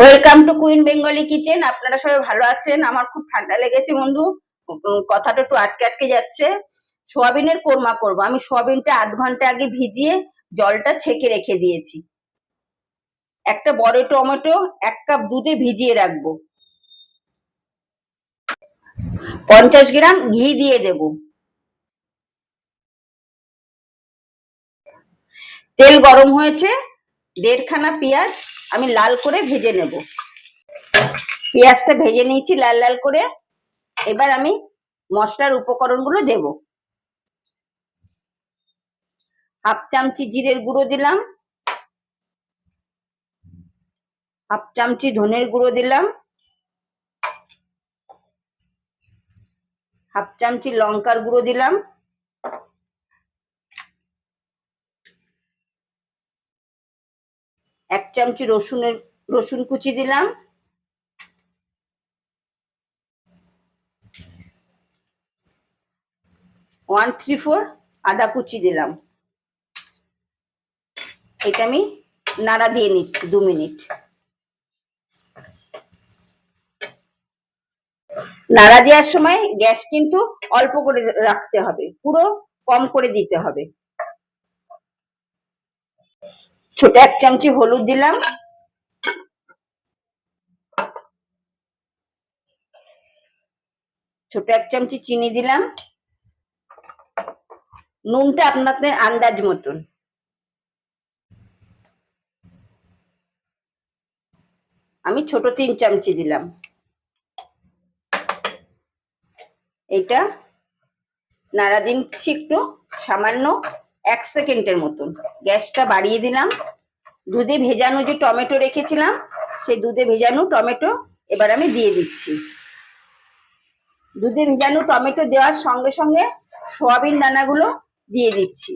Welcome to Queen Bengali Kitchen আপনারা সবাই ভালো আছেন? আমার খুব ঠান্ডা লেগেছে বন্ধু। কথাটা একটু আটকে আটকে যাচ্ছে। সোয়াবিনের কোরমা করব। আমি সোয়াবিনটা আধ ঘণ্টা আগে ভিজিয়ে জলটা ছেঁকে রেখে দিয়েছি। একটা বড় টমেটো, এক কাপ দুধে ভিজিয়ে রাখব। পঞ্চাশ গ্রাম ঘি দিয়ে দেব। তেল গরম হয়েছে। দেড়খানা পেঁয়াজ আমি লাল করে ভেজে নেব। পেঁয়াজটা ভেজে নিয়েছি লাল লাল করে। এবার আমি মশলার উপকরণগুলো দেব। হাফ চামচি জিরের গুঁড়ো দিলাম। হাফ চামচি ধনের গুঁড়ো দিলাম। হাফ চামচি লঙ্কার গুঁড়ো দিলাম। এক চামচি রসুনের, রসুন কুচি দিলাম। ওয়ান থ্রি ফোর আদা কুচি দিলাম। এটা আমি নাড়া দিয়ে নিচ্ছি দু মিনিট। নাড়া দেওয়ার সময় গ্যাস কিন্তু অল্প করে রাখতে হবে, পুরো কম করে দিতে হবে। ছোট এক চামচি হলুদ দিলাম। ছোট এক চামচি চিনি দিলাম। নুনটা আপনাদের আন্দাজ মতন। আমি ছোট তিন চামচি দিলাম। এটা নাড়া দিচ্ছি একটু সামান্য। এক সেকেন্ডের মতন। গ্যাসটা বাড়িয়ে দিলাম। দুধে ভেজানো যে টমেটো রেখেছিলাম, সেই দুধে ভেজানো টমেটো এবার আমি দিয়ে দিচ্ছি। দুধে ভেজানো টমেটো দেওয়ার সঙ্গে সঙ্গে সোয়াবিন দানাগুলো দিয়ে দিচ্ছি।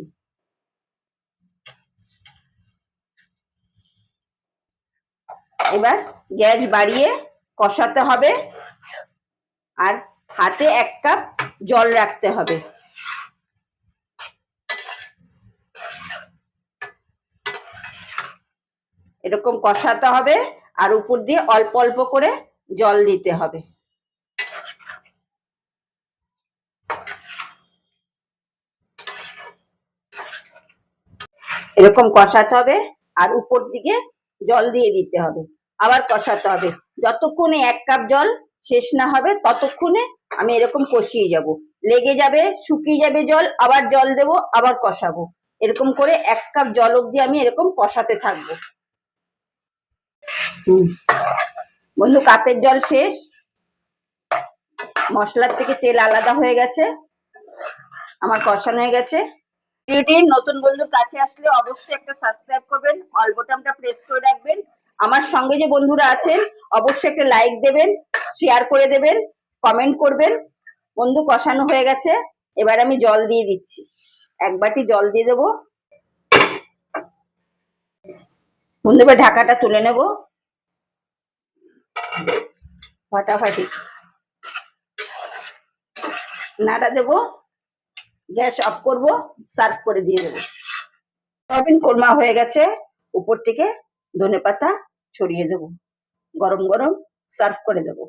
এবার গ্যাস বাড়িয়ে কষাতে হবে। আর হাতে এক কাপ জল রাখতে হবে। এরকম কষাতে হবে আর উপর দিয়ে অল্প অল্প করে জল দিতে হবে। এরকম কষাতে হবে আর উপর দিকে জল দিয়ে দিতে হবে। আবার কষাতে হবে। যতক্ষণে এক কাপ জল শেষ না হবে, ততক্ষণে আমি এরকম কষিয়ে যাব। লেগে যাবে, শুকিয়ে যাবে জল, আবার জল দেব, আবার কষাবো। এরকম করে এক কাপ জল অব্দি আমি এরকম কষাতে থাকব। বন্ধু, কাপের জল শেষ? মশলার থেকে তেল আলাদা হয়ে গেছে। আমার কষানো হয়ে গেছে। নতুন বন্ধুর কাছে আসলে অবশ্যই একটা সাবস্ক্রাইব করবেন অল বোতামটা প্রেস করে রাখবেন। আমার সঙ্গে যে বন্ধুরা আছেন, অবশ্যই একটা লাইক দেবেন শেয়ার করে দেবেন কমেন্ট করবেন। বন্ধু, কষানো হয়ে গেছে। এবার আমি জল দিয়ে দিচ্ছি। এক বাটি জল দিয়ে দেবো। বন্ধু, এবার ঢাকাটা তুলে নেব। ফাটাফাটি। নাড়া দেব, গ্যাস অফ করব, সার্ভ করে দিয়ে দেবো। সয়াবিন কোরমা হয়ে গেছে, উপর থেকে ধনে পাতা ছড়িয়ে দেব। গরম গরম সার্ভ করে দেবো।